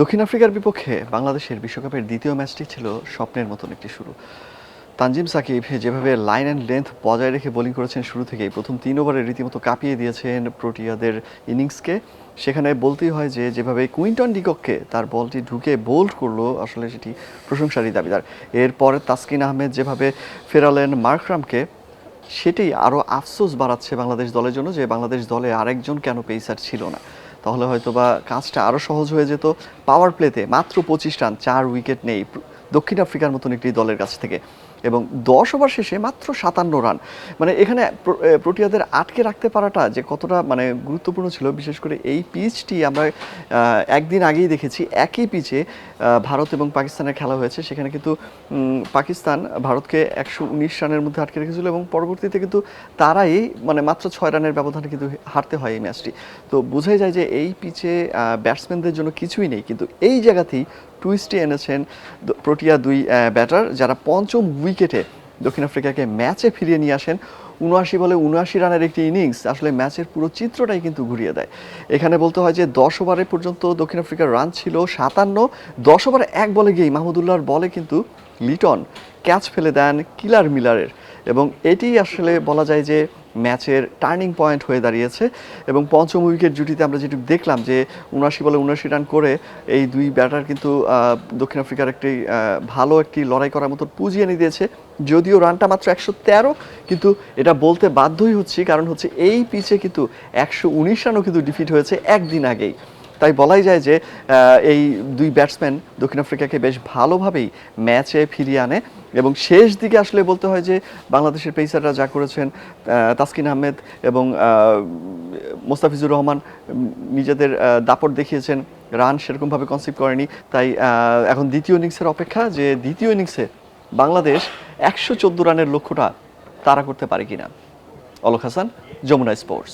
দক্ষিণ আফ্রিকার বিপক্ষে বাংলাদেশের বিশ্বকাপের দ্বিতীয় ম্যাচটি ছিল স্বপ্নের মতন একটি শুরু। তানজিম সাকিব যেভাবে লাইন অ্যান্ড লেন্থ বজায় রেখে বোলিং করেছেন শুরু থেকেই প্রথম তিন ওভারে রীতিমতো কাঁপিয়ে দিয়েছেন প্রোটিয়াদের ইনিংসকে। সেখানে বলতেই হয় যে, যেভাবে কুইন্টন ডিকককে তার বলটি ঢুকে বোল্ড করল, আসলে সেটি প্রশংসারই দাবিদার। এরপরে তাসকিন আহমেদ যেভাবে ফেরালেন মার্করামকে সেটাই আরও আফসোস বাড়াচ্ছে বাংলাদেশ দলের জন্য যে বাংলাদেশ দলে আরেকজন কেন পেসার ছিল না। তাহলে হয়তো বা কাজটা আরও সহজ হয়ে যেত। পাওয়ার প্লেতে মাত্র পঁচিশ রান, চার উইকেট নেই। দক্ষিণ আফ্রিকার মতন একটি দলের কাছ থেকে। এবং দশ ওভার শেষে মাত্র সাতান্ন রান। মানে এখানে প্র- প্রোটিয়াদের আটকে রাখতে পারাটা যে কতটা মানে গুরুত্বপূর্ণ ছিল, বিশেষ করে এই পিচটি আমরা একদিন আগেই দেখেছি। একই পিচে ভারত এবং পাকিস্তানের খেলা হয়েছে। সেখানে কিন্তু পাকিস্তান ভারতকে একশো উনিশ রানের মধ্যে আটকে রেখেছিল এবং পরবর্তীতে কিন্তু তারাই মানে মাত্র ছয় রানের ব্যবধানে কিন্তু হারতে হয় এই ম্যাচটি। তো বোঝাই যায় যে এই পিচে ব্যাটসম্যানদের জন্য কিছুই নেই। কিন্তু এই জায়গাতেই টুইস্টে এনেছেন প্রোটিয়া দুই ব্যাটার, যারা পঞ্চম উইকেটে দক্ষিণ আফ্রিকাকে ম্যাচে ফিরিয়ে নিয়ে আসেন। উনআশি বলে উনআশি রানের একটি ইনিংস, আসলে ম্যাচের পুরো চিত্রটাই কিন্তু ঘুরিয়ে দেয়। এখানে বলতে হয় যে, দশ ওভারে পর্যন্ত দক্ষিণ আফ্রিকার রান ছিল সাতান্ন, দশ ওভারে এক বলে গিয়েই মাহমুদুল্লাহর বলে কিন্তু লিটন ক্যাচ ফেলে দেন কিলার মিলারের। এবং এটি আসলে বলা যায় যে ম্যাচের টার্নিং পয়েন্ট হয়ে দাঁড়িয়েছে এবং পঞ্চম উইকেট জুটিতে আমরা যেটুকু দেখলাম যে উনআশি বলে উনআশি রান করে এই দুই ব্যাটার কিন্তু দক্ষিণ আফ্রিকার একটি ভালো একটি লড়াই করার মতো পুঁজি এনে দিয়েছে। যদিও রানটা মাত্র একশো তেরো, কিন্তু এটা বলতে বাধ্যই হচ্ছি, কারণ হচ্ছে এই পিচে কিন্তু একশো উনিশ রানও কিন্তু ডিফিট হয়েছে একদিন আগেই। তাই বলাই যায় যে এই দুই ব্যাটসম্যান দক্ষিণ আফ্রিকাকে বেশ ভালোভাবেই ম্যাচে ফিরিয়ে আনে এবং শেষ দিকে আসলে বলতে হয় যে, বাংলাদেশের পেসাররা যা করেছেন তাসকিন আহমেদ এবং মোস্তাফিজুর রহমান নিজেদের দাপট দেখিয়েছেন রান সেরকমভাবে কনসিভ করেনি। তাই এখন দ্বিতীয় ইনিংসের অপেক্ষা যে, দ্বিতীয় ইনিংসে বাংলাদেশ একশো চোদ্দ রানের লক্ষ্যটা তারা করতে পারে কিনা। অলক হাসান, যমুনা স্পোর্টস